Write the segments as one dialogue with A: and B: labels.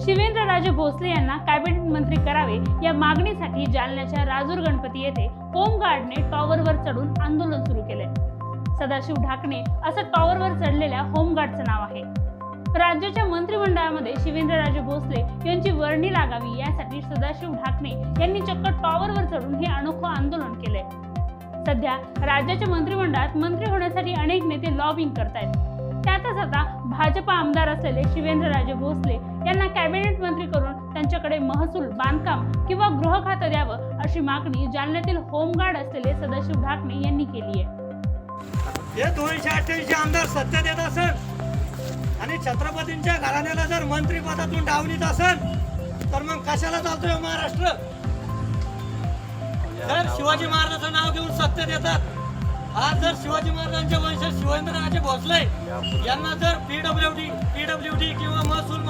A: शिवेंद्रराजे भोसले यांना कॅबिनेट मंत्री करावे या मागणीसाठी जालन्याच्या राजूर गणपती येथे होमगार्डने टॉवरवर चढून आंदोलन सुरू केले सदाशिव ढाकणे असं टॉवरवर चढलेल्या होमगार्डचं नाव आहे. राज्याच्या मंत्रिमंडळामध्ये शिवेंद्रराजे भोसले यांची वर्णी लागावी यासाठी सदाशिव ढाकणे यांनी चक्क टॉवरवर चढून हे अनोखं आंदोलन केलंय. सध्या राज्याच्या मंत्रिमंडळात मंत्री होण्यासाठी अनेक नेते लॉबिंग करतायत. त्यातच आता भाजपा आमदार असलेले शिवेंद्रराजे भोसले यांना कॅबिनेट मंत्री करून त्यांच्याकडे महसूल बांधकाम किंवा गृह खातं द्यावं अशी मागणी जालन्यातील होमगार्ड असलेले सदाशिव ढाकणे यांनी केली आहे.
B: हे दोनशे अठ्ठ्याऐंशी आमदार सत्तेत देत असेल आणि छत्रपतींच्या घराण्याला जर मंत्रिपदातून डावणीत असेल तर मग कशाला चालतोय हो महाराष्ट्र? जर शिवाजी महाराजांचं नाव घेऊन सत्य देतात. आज जर शिवाजी महाराजांच्या वंशज शिवेंद्रराजे भोसले यांना जर पीडब्ल्यू डी पीडब्ल्यू डी किंवा महसूल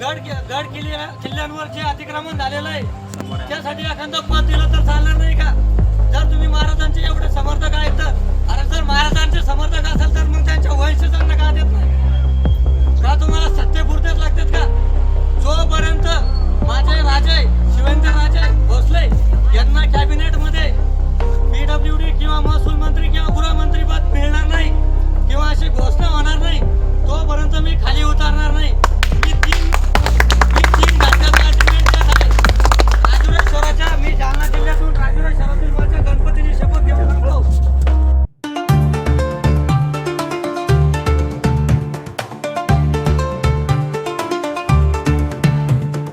B: गड गड किल्ल्या किल्ल्यांवर जे अतिक्रमण झालेलं आहे त्यासाठी एखादा पद दिलं तर चालणार नाही का? जर तुम्ही